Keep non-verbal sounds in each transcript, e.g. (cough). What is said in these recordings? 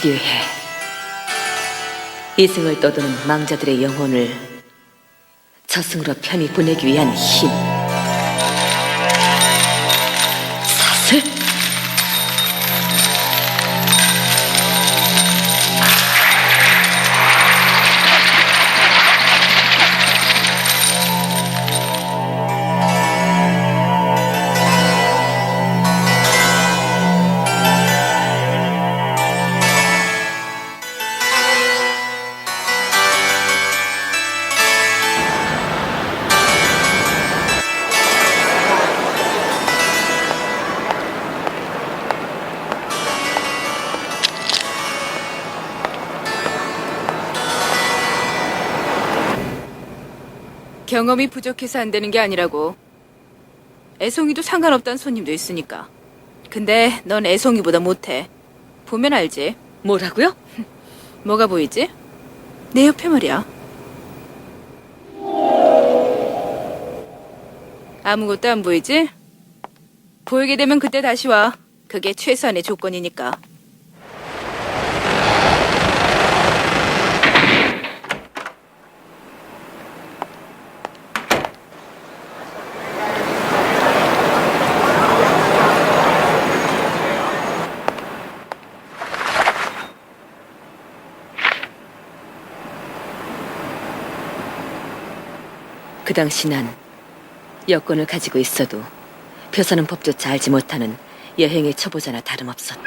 필요해. 이승을 떠도는 망자들의 영혼을 저승으로 편히 보내기 위한 힘. 경험이 부족해서 안 되는 게 아니라고. 애송이도 상관없다는 손님도 있으니까. 근데 넌 애송이보다 못해. 보면 알지. 뭐라고요? (laughs) 뭐가 보이지? 내 옆에 말이야. 아무것도 안 보이지? 보이게 되면 그때 다시 와. 그게 최소한의 조건이니까. 그 당시 난 여권을 가지고 있어도 표사는 법조차 알지 못하는 여행의 초보자나 다름없었다.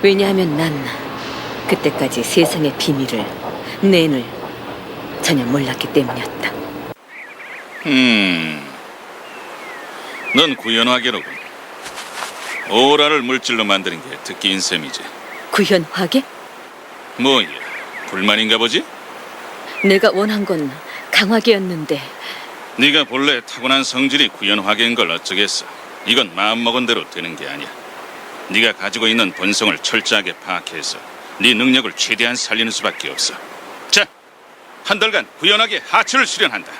왜냐하면 난 그때까지 세상의 비밀을, 내인을 전혀 몰랐기 때문이었다. 음, 넌 구현화계로군. 오라를 물질로 만드는 게 특기인 셈이지. 구현화계? 뭐야, 불만인가 보지? 내가 원한 건 강화계였는데 네가 본래 타고난 성질이 구현화계인 걸 어쩌겠어. 이건 마음먹은 대로 되는 게 아니야. 네가 가지고 있는 본성을 철저하게 파악해서 네 능력을 최대한 살리는 수밖에 없어. 자, 한 달간 구현하게 하츠를 수련한다.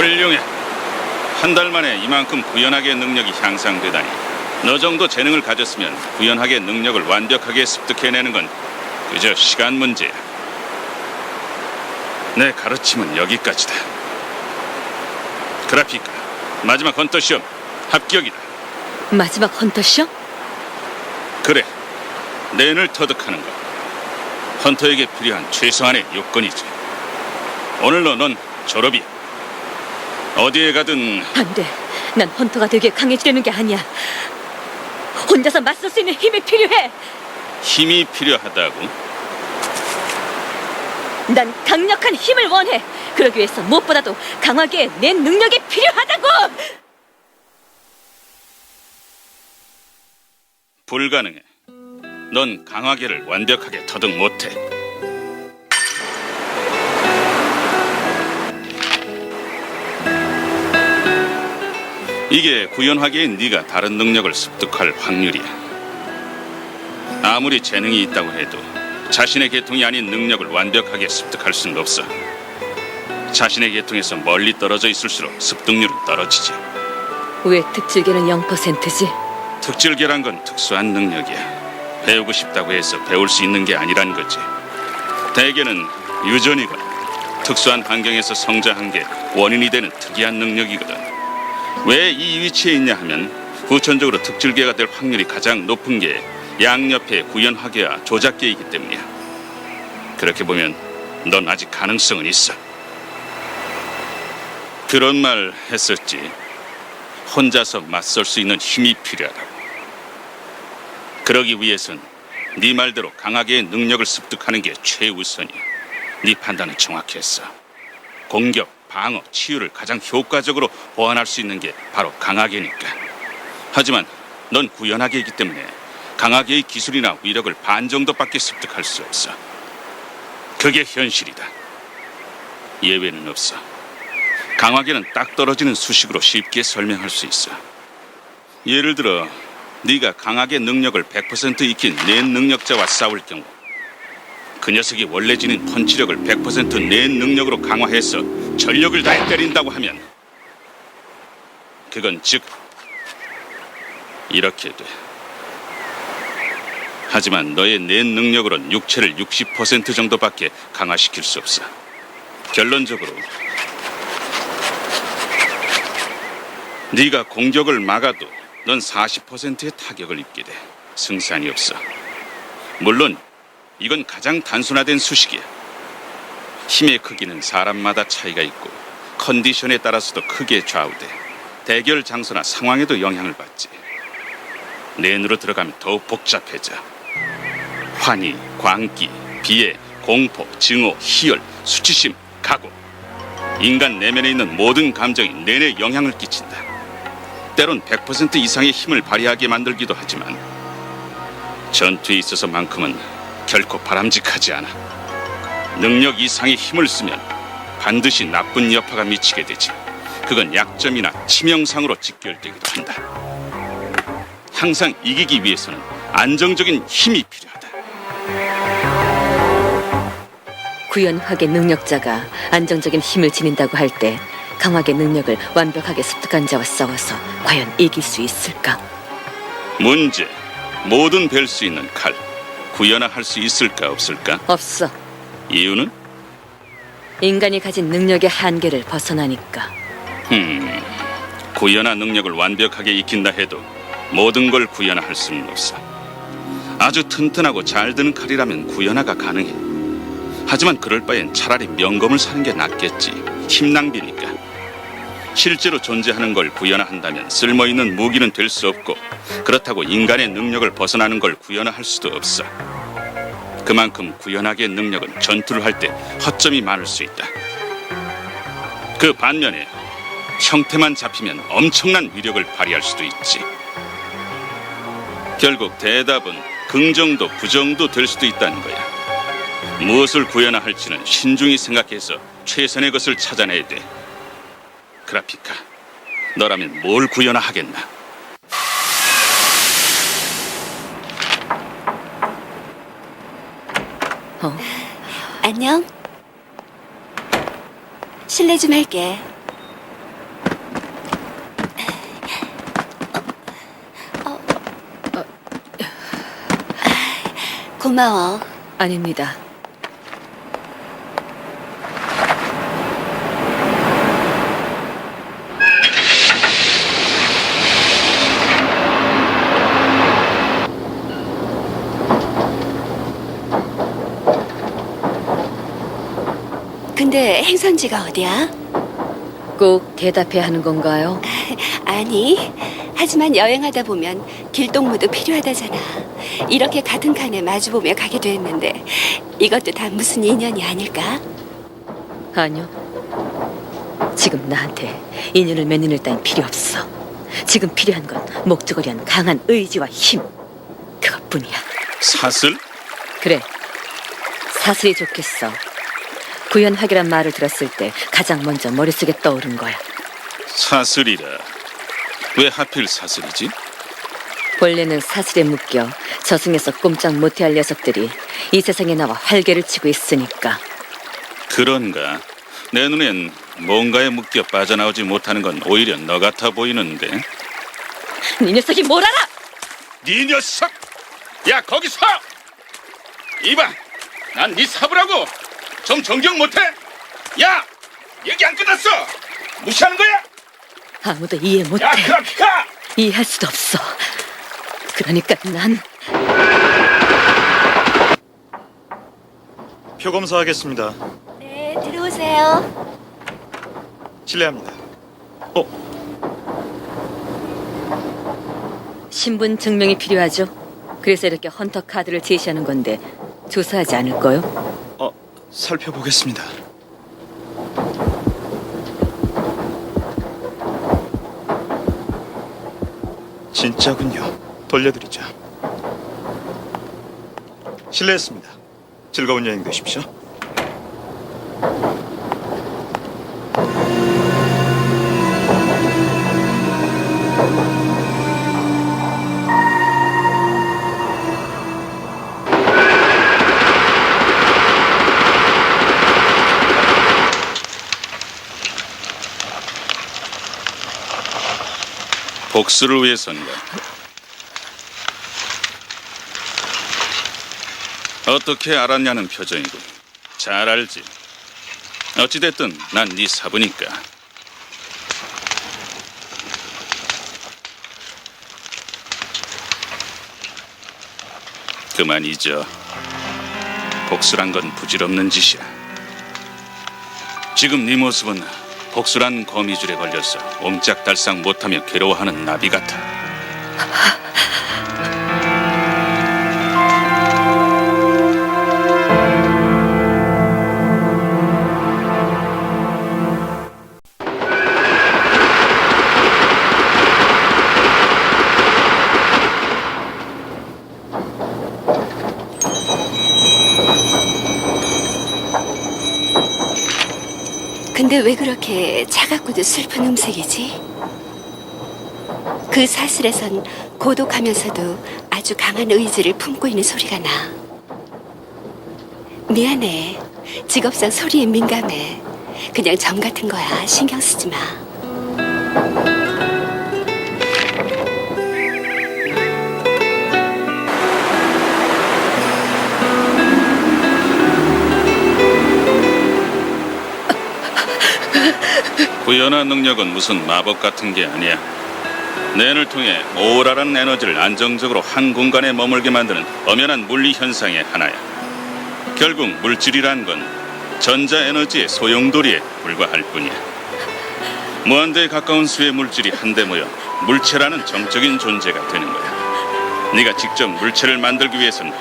훌륭해. 한 달 만에 이만큼 구현하게 능력이 향상되다니. 너 정도 재능을 가졌으면 구현하게 능력을 완벽하게 습득해내는 건 그저 시간 문제야. 내 가르침은 여기까지다. 그라피카, 마지막 헌터 시험 합격이다. 마지막 헌터 시험? 그래, 낸을 터득하는 것. 헌터에게 필요한 최소한의 요건이지. 오늘로 넌 졸업이야. 어디에 가든 안 돼. 난 헌터가 되게 강해지려는 게 아니야. 혼자서 맞설 수 있는 힘이 필요해. 힘이 필요하다고. 난 강력한 힘을 원해. 그러기 위해서 무엇보다도 강하게 내 능력이 필요하다고. 불가능해. 넌 강화계를 완벽하게 터득 못해. 이게 구현화계인 네가 다른 능력을 습득할 확률이야. 아무리 재능이 있다고 해도 자신의 계통이 아닌 능력을 완벽하게 습득할 수는 없어. 자신의 계통에서 멀리 떨어져 있을수록 습득률은 떨어지지. 왜 특질계는 0%지? 특질계란 건 특수한 능력이야. 배우고 싶다고 해서 배울 수 있는 게 아니란 거지. 대개는 유전이거나 특수한 환경에서 성장한 게 원인이 되는 특이한 능력이거든. 왜 이 위치에 있냐 하면 후천적으로 특질계가 될 확률이 가장 높은 게 양옆의 구현화계와 조작계이기 때문이야. 그렇게 보면 넌 아직 가능성은 있어. 그런 말 했었지. 혼자서 맞설 수 있는 힘이 필요하다고. 그러기 위해선 네 말대로 강하게 능력을 습득하는 게 최우선이야. 네 판단은 정확했어. 공격, 방어, 치유를 가장 효과적으로 보완할 수 있는 게 바로 강하게니까. 하지만 넌 구현하게이기 때문에 강하게의 기술이나 위력을 반 정도밖에 습득할 수 없어. 그게 현실이다. 예외는 없어. 강하게는 딱 떨어지는 수식으로 쉽게 설명할 수 있어. 예를 들어 네가 강하게 능력을 100% 익힌 내 능력자와 싸울 경우 그 녀석이 원래 지닌 펀치력을 100%내 능력으로 강화해서 전력을 다해 때린다고 하면 그건 즉 이렇게 돼. 하지만 너의 내 능력으론 육체를 60% 정도밖에 강화시킬 수 없어. 결론적으로 네가 공격을 막아도 넌 40%의 타격을 입게 돼. 승산이 없어. 물론 이건 가장 단순화된 수식이야. 힘의 크기는 사람마다 차이가 있고 컨디션에 따라서도 크게 좌우돼. 대결 장소나 상황에도 영향을 받지. 내 눈으로 들어가면 더욱 복잡해져. 환희, 광기, 비애, 공포, 증오, 희열, 수치심, 각오. 인간 내면에 있는 모든 감정이 내내 영향을 끼친다. 때론 100% 이상의 힘을 발휘하게 만들기도 하지만 전투에 있어서만큼은 결코 바람직하지 않아. 능력 이상의 힘을 쓰면 반드시 나쁜 여파가 미치게 되지. 그건 약점이나 치명상으로 직결되기도 한다. 항상 이기기 위해서는 안정적인 힘이 필요하다. 구연하게 능력자가 안정적인 힘을 지닌다고 할 때 강하게 능력을 완벽하게 습득한 자와 싸워서 과연 이길 수 있을까? 문제. 모든 뵐 수 있는 칼. 구현화할 수 있을까 없을까? 없어. 이유는? 인간이 가진 능력의 한계를 벗어나니까. 음, 구현화 능력을 완벽하게 익힌다 해도 모든 걸 구현화할 수는 없어. 아주 튼튼하고 잘 드는 칼이라면 구현화가 가능해. 하지만 그럴 바엔 차라리 명검을 사는 게 낫겠지. 힘 낭비니까. 실제로 존재하는 걸 구현화한다면 쓸모 있는 무기는 될 수 없고 그렇다고 인간의 능력을 벗어나는 걸 구현화할 수도 없어. 그만큼 구현하기의 능력은 전투를 할 때 허점이 많을 수 있다. 그 반면에 형태만 잡히면 엄청난 위력을 발휘할 수도 있지. 결국 대답은 긍정도 부정도 될 수도 있다는 거야. 무엇을 구현화할지는 신중히 생각해서 최선의 것을 찾아내야 돼. 그라피카, 너라면 뭘 구현화하겠나? 어, 안녕. 실례 좀 할게. 어, 어. 고마워. 아닙니다. 근데 행선지가 어디야? 꼭 대답해야 하는 건가요? (laughs) 아니, 하지만 여행하다 보면 길동무도 필요하다잖아. 이렇게 같은 칸에 마주보며 가게 됐는데 이것도 다 무슨 인연이 아닐까? 아니요. 지금 나한테 인연을 맺는 일 따윈 필요 없어. 지금 필요한 건 목적을 위한 강한 의지와 힘. 그것뿐이야. 사슬? 그래. 사슬이 좋겠어. 구현하기란 말을 들었을 때 가장 먼저 머릿속에 떠오른 거야. 사슬이라. 왜 하필 사슬이지? 원래는 사슬에 묶여 저승에서 꼼짝 못해할 녀석들이 이 세상에 나와 활개를 치고 있으니까. 그런가? 내 눈엔 뭔가에 묶여 빠져나오지 못하는 건 오히려 너 같아 보이는데. 이 녀석이 뭘 알아? 네 녀석! 야 거기 서! 이봐, 난 네 사부라고. 좀 정정 못해? 야, 얘기 안 끝났어. 무시하는 거야? 아무도 이해 못해. 야, 그라피카! 이해할 수도 없어. 그러니까 난 표 검사하겠습니다. 네, 들어오세요. 실례합니다. 어, 신분 증명이 필요하죠. 그래서 이렇게 헌터 카드를 제시하는 건데 조사하지 않을 거요? 어, 살펴보겠습니다. 진짜군요. 돌려드리죠. 실례했습니다. 즐거운 여행 되십시오. 복수를 위해선가? 어떻게 알았냐는 표정이군. 잘 알지. 어찌됐든 난 네 사부니까. 그만 잊어. 복수란 건 부질없는 짓이야. 지금 네 모습은 복수란 거미줄에 걸려서 옴짝달싹 못하며 괴로워하는 나비 같아. 근데 왜 그렇게 차갑고도 슬픈 음색이지? 그 사슬에선 고독하면서도 아주 강한 의지를 품고 있는 소리가 나. 미안해. 직업상 소리에 민감해. 그냥 점 같은 거야. 신경 쓰지 마. 구현한 능력은 무슨 마법 같은 게 아니야. 뇌를 통해 오라라는 에너지를 안정적으로 한 공간에 머물게 만드는 엄연한 물리 현상의 하나야. 결국 물질이란 건 전자 에너지의 소용돌이에 불과할 뿐이야. 무한대에 가까운 수의 물질이 한데 모여 물체라는 정적인 존재가 되는 거야. 네가 직접 물체를 만들기 위해서는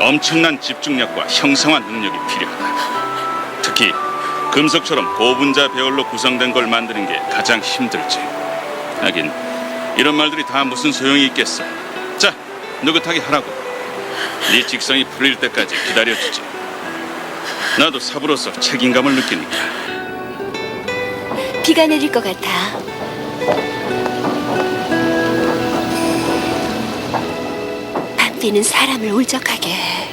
엄청난 집중력과 형상화 능력이 필요하다. 특히 금속처럼 고분자 배열로 구성된 걸 만드는 게 가장 힘들지. 하긴 이런 말들이 다 무슨 소용이 있겠어. 자, 느긋하게 하라고. 네 직성이 풀릴 때까지 기다려주지. 나도 사부로서 책임감을 느끼니까. 비가 내릴 것 같아. 밤비는 사람을 울적하게 해.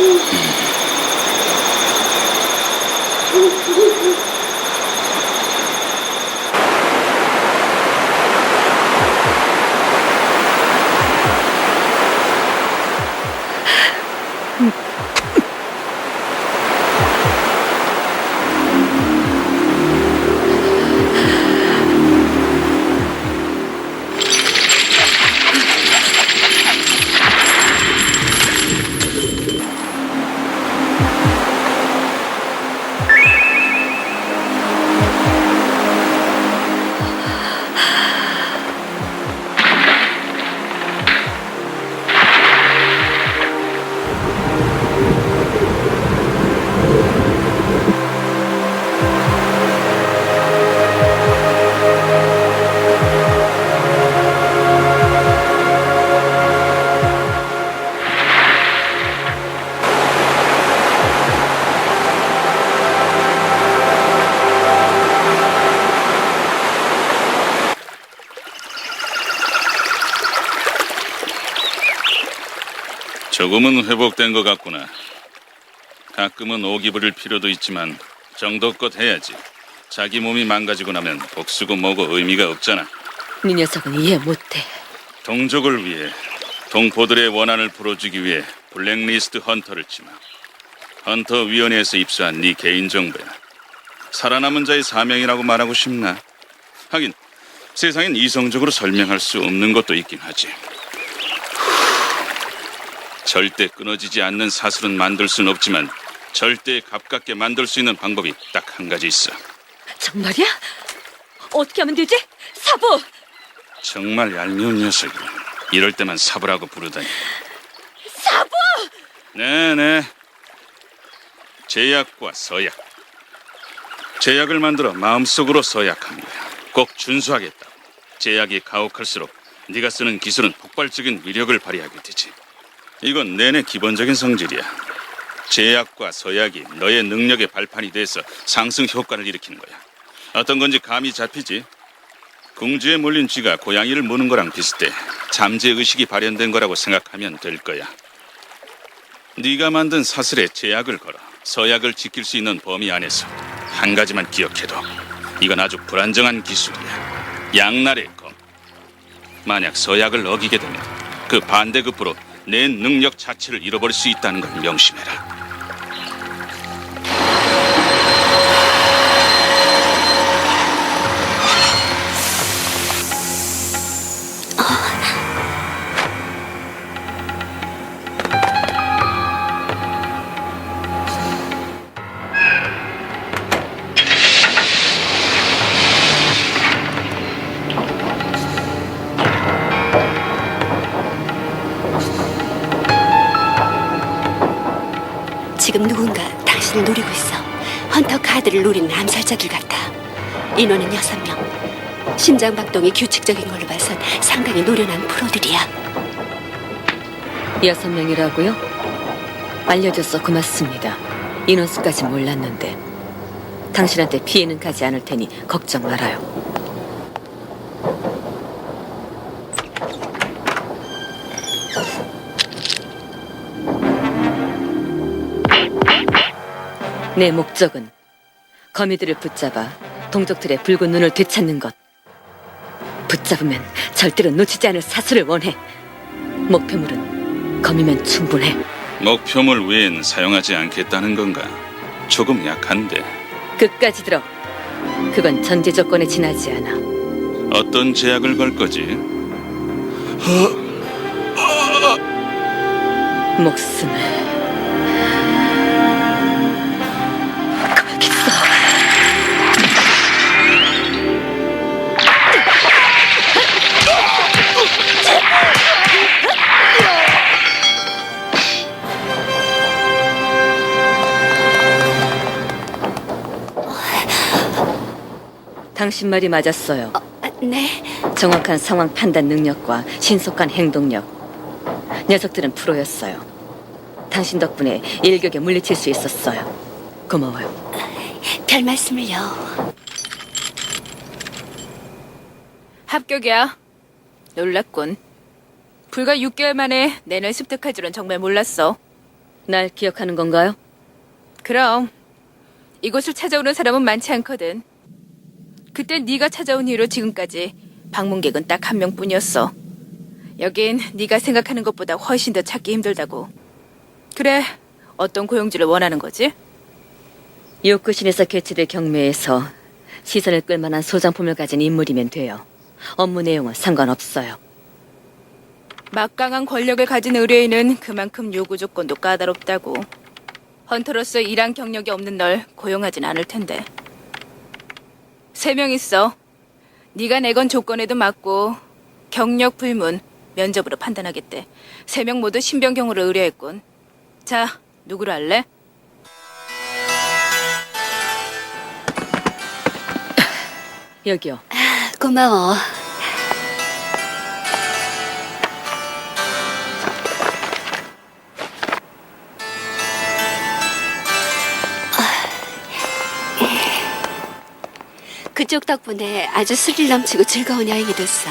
Thank you. 조금은 회복된 것 같구나. 가끔은 오기 부릴 필요도 있지만 정도껏 해야지. 자기 몸이 망가지고 나면 복수고 뭐고 의미가 없잖아. 네 녀석은 이해 못해. 동족을 위해 동포들의 원한을 풀어주기 위해 블랙리스트 헌터를 치마. 헌터 위원회에서 입수한 네 개인 정보야. 살아남은 자의 사명이라고 말하고 싶나? 하긴 세상엔 이성적으로 설명할 수 없는 것도 있긴 하지. 절대 끊어지지 않는 사슬은 만들 순 없지만 절대 가깝게 만들 수 있는 방법이 딱 한 가지 있어. 정말이야? 어떻게 하면 되지? 사부! 정말 얄미운 녀석이. 이럴 때만 사부라고 부르다니. 사부! 네네. 제약과 서약. 제약을 만들어 마음속으로 서약합니다. 꼭 준수하겠다. 제약이 가혹할수록 네가 쓰는 기술은 폭발적인 위력을 발휘하게 되지. 이건 내내 기본적인 성질이야. 제약과 서약이 너의 능력의 발판이 돼서 상승 효과를 일으키는 거야. 어떤 건지 감이 잡히지? 궁지에 몰린 쥐가 고양이를 무는 거랑 비슷해. 잠재 의식이 발현된 거라고 생각하면 될 거야. 네가 만든 사슬에 제약을 걸어 서약을 지킬 수 있는 범위 안에서 한 가지만 기억해도 이건 아주 불안정한 기술이야. 양날의 검. 만약 서약을 어기게 되면 그 반대급부로 내 능력 자체를 잃어버릴 수 있다는 걸 명심해라. 지금 누군가 당신을 노리고 있어. 헌터 카드를 노리는 암살자들 같아. 인원은 여섯 명. 심장 박동이 규칙적인 걸로 봐선 상당히 노련한 프로들이야. 여섯 명이라고요? 알려줘서 고맙습니다. 인원수까지 몰랐는데 당신한테 피해는 가지 않을 테니 걱정 말아요. 내 목적은 거미들을 붙잡아 동족들의 붉은 눈을 되찾는 것. 붙잡으면 절대로 놓치지 않을 사수를 원해. 목표물은 검이면 충분해. 목표물 외엔 사용하지 않겠다는 건가? 조금 약한데 끝까지 들어. 그건 전제 조건에 지나지 않아. 어떤 제약을 걸 거지? 목숨을 당신 말이 맞았어요. 아, 네. 정확한 상황 판단 능력과 신속한 행동력. 녀석들은 프로였어요. 당신 덕분에 일격에 물리칠 수 있었어요. 고마워요. 별 말씀을요. 합격이야. 놀랐군. 불과 6개월 만에 내날 습득할 줄은 정말 몰랐어. 날 기억하는 건가요? 그럼 이곳을 찾아오는 사람은 많지 않거든. 그때 네가 찾아온 이후로 지금까지 방문객은 딱 한 명뿐이었어. 여긴 네가 생각하는 것보다 훨씬 더 찾기 힘들다고. 그래, 어떤 고용주를 원하는 거지? 욕구신에서 개최될 경매에서 시선을 끌만한 소장품을 가진 인물이면 돼요. 업무 내용은 상관없어요. 막강한 권력을 가진 의뢰인은 그만큼 요구 조건도 까다롭다고. 헌터로서 일한 경력이 없는 널 고용하진 않을 텐데. 세 명 있어. 네가 내건 조건에도 맞고 경력 불문 면접으로 판단하겠대. 세 명 모두 신병경으로 의뢰했군. 자, 누구로 할래? (laughs) 여기요. 고마워. 그쪽 덕분에 아주 스릴 넘치고 즐거운 여행이 됐어.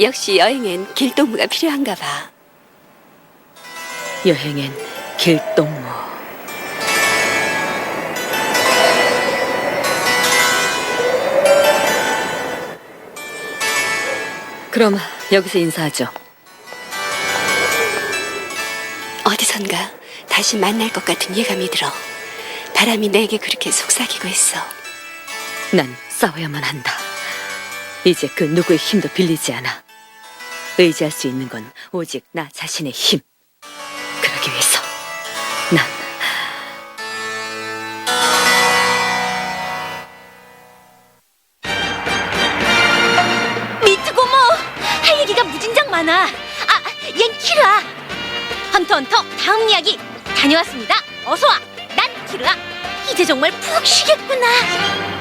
역시 여행엔 길동무가 필요한가 봐. 여행엔 길동무. 그럼 여기서 인사하죠. 어디선가 다시 만날 것 같은 예감이 들어. 바람이 내게 그렇게 속삭이고 있어. 난 싸워야만 한다. 이제 그 누구의 힘도 빌리지 않아. 의지할 수 있는 건 오직 나 자신의 힘. 그러기 위해서 난 미트고모! 할 얘기가 무진장 많아. 아, 얜 키라. 헌터 헌터 다음 이야기 다녀왔습니다. 어서 와. 난 키라. 이제 정말 푹 쉬겠구나.